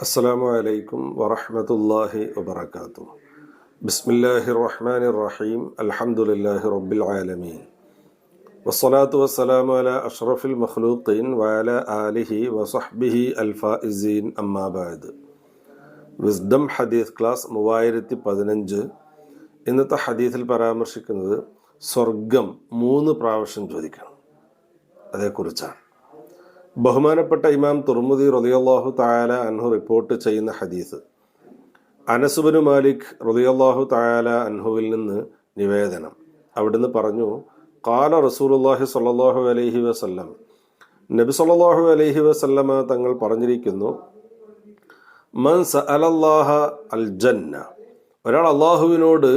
السلام عليكم ورحمة الله وبركاته بسم الله الرحمن الرحيم الحمد لله رب العالمين والصلاة والسلام على أشرف المخلوقين وعلى آله وصحبه الفائزين أما بعد wisdom ഹദീസ് class മൂവായിരത്തി പതിനഞ്ച് ഇന്നത്തെ ഹദീസിൽ പരാമർശിക്കുന്നത് സ്വർഗം മൂന്ന് പ്രാവശ്യം ചോദിക്കണം അതേക്കുറിച്ചാണ് ബഹുമാനപ്പെട്ട ഇമാം തുർമുദി റളിയല്ലാഹു തായാല അൻഹു റിപ്പോർട്ട് ചെയ്യുന്ന ഹദീസ്. അനസുബനു മാലിക് റളിയല്ലാഹു തായാല അൻഹുവിൽ നിന്ന് നിവേദനം. അവിടുന്ന് പറഞ്ഞു കാല റസൂലുള്ളാഹി സല്ലാഹു അലൈഹി വസല്ലം. നബി സല്ലാഹു അലൈഹി വസല്ലമ തങ്ങൾ പറഞ്ഞിരിക്കുന്നു മൻ സഅലല്ലാഹ അൽ ജന്ന ഒരാൾ അള്ളാഹുവിനോട്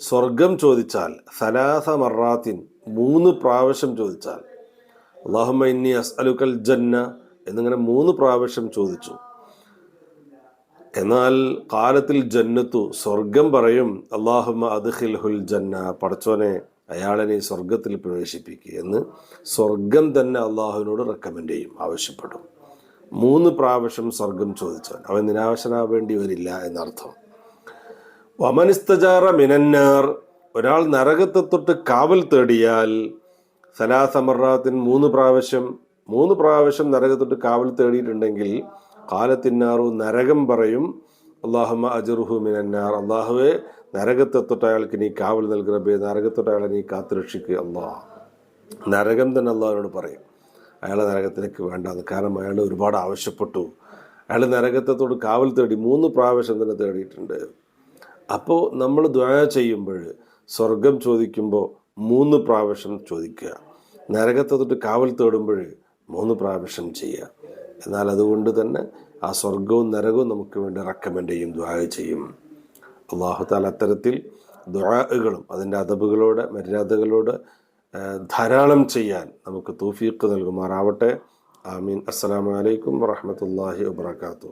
സ്വർഗം ചോദിച്ചാൽ സലാസ മറാത്തിൻ മൂന്ന് പ്രാവശ്യം ചോദിച്ചാൽ അള്ളാഹുമ്മ ഇന്നി അസ്അലുക്കൽ ജന്ന എന്നിങ്ങനെ മൂന്ന് പ്രാവശ്യം ചോദിച്ചു. എന്നാൽ കാലത്തിൽ ജന്നത്തു സ്വർഗം പറയും അള്ളാഹുമ്മ അദ്ഹിൽ ഹുൽ ജന്ന പടച്ചോനെ അയാളെ സ്വർഗത്തിൽ പ്രവേശിപ്പിക്കുക എന്ന് സ്വർഗം തന്നെ അള്ളാഹുവിനോട് റെക്കമെൻഡ് ചെയ്യും ആവശ്യപ്പെടും. മൂന്ന് പ്രാവശ്യം സ്വർഗം ചോദിച്ചവൻ അവൻ നിരാശനാവേണ്ടി വരില്ല എന്നർത്ഥം. വമനിസ്തജാറ മിനന്നാർ ഒരാൾ നരകത്തെ തൊട്ട് കാവൽ തേടിയാൽ സലാസമറാത്തിൻ മൂന്ന് പ്രാവശ്യം മൂന്ന് പ്രാവശ്യം നരകത്തൊട്ട് കാവൽ തേടിയിട്ടുണ്ടെങ്കിൽ കാലത്തിന്നാറു നരകം പറയും അള്ളാഹമ്മ അജറുഹു മിനന്നാർ അള്ളാഹുവെ നരകത്തെ അയാൾക്ക് നീ കാവൽ നൽകണബേ നരകത്തൊട്ട് അയാളെ നീ കാത്തുരക്ഷിക്കുക അള്ളാഹ് നരകം തന്നെ അള്ളാഹിനോട് പറയും അയാളെ നരകത്തിലേക്ക് വേണ്ടാന്ന്. കാരണം അയാൾ ഒരുപാട് ആവശ്യപ്പെട്ടു. അയാൾ നരകത്തെത്തോട് കാവൽ തേടി മൂന്ന് പ്രാവശ്യം തന്നെ തേടിയിട്ടുണ്ട്. അപ്പോൾ നമ്മൾ ദ്വാര ചെയ്യുമ്പോൾ സ്വർഗം ചോദിക്കുമ്പോൾ മൂന്ന് പ്രാവശ്യം ചോദിക്കുക. നരകത്തെ തൊട്ട് കാവൽ തേടുമ്പോൾ മൂന്ന് പ്രാവശ്യം ചെയ്യുക. എന്നാൽ അതുകൊണ്ട് തന്നെ ആ സ്വർഗവും നരകവും നമുക്ക് വേണ്ടി റെക്കമെൻഡ് ചെയ്യും ദ്വാ ചെയ്യും. അള്ളാഹു താല അത്തരത്തിൽ ദ്വാകളും അതിന്റെ അതബുകളോട് മര്യാദകളോട് ധാരാളം ചെയ്യാൻ നമുക്ക് തൂഫീക്ക് നൽകുമാറാവട്ടെ. ആമീൻ. അസ്സലാമലൈക്കും വറഹമത്തല്ലാഹി വാത്തു